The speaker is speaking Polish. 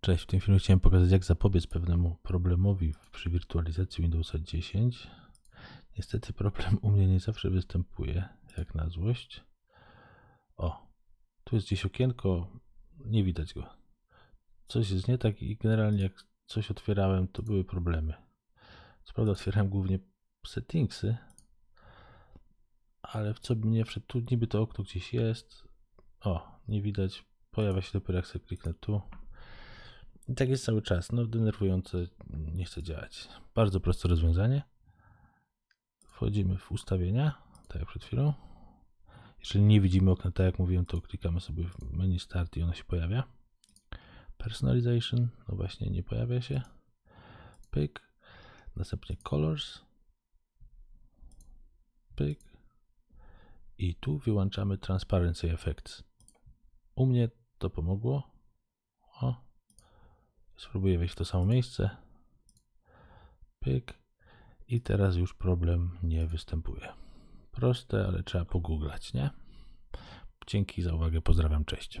Cześć, w tym filmie chciałem pokazać, jak zapobiec pewnemu problemowi przy wirtualizacji Windowsa 10. Niestety problem u mnie nie zawsze występuje, jak na złość. O, tu jest gdzieś okienko, nie widać go. Coś jest nie tak i generalnie jak coś otwierałem, to były problemy. Co prawda otwierałem głównie settingsy, ale w co by nie wszedł, tu niby to okno gdzieś jest. O, nie widać, pojawia się dopiero jak sobie kliknę tu. I tak jest cały czas. No, denerwujące, nie chce działać. Bardzo proste rozwiązanie. Wchodzimy w ustawienia, tak jak przed chwilą. Jeżeli nie widzimy okna, tak jak mówiłem, to klikamy sobie w menu Start i ono się pojawia. Personalization, no właśnie, nie pojawia się. Pyk. Następnie Colors. Pyk. I tu wyłączamy Transparency Effects. U mnie to pomogło. O, Spróbuję wejść w to samo miejsce. Pyk. I teraz już problem nie występuje. Proste, ale trzeba pogooglać, nie? Dzięki za uwagę, pozdrawiam, cześć.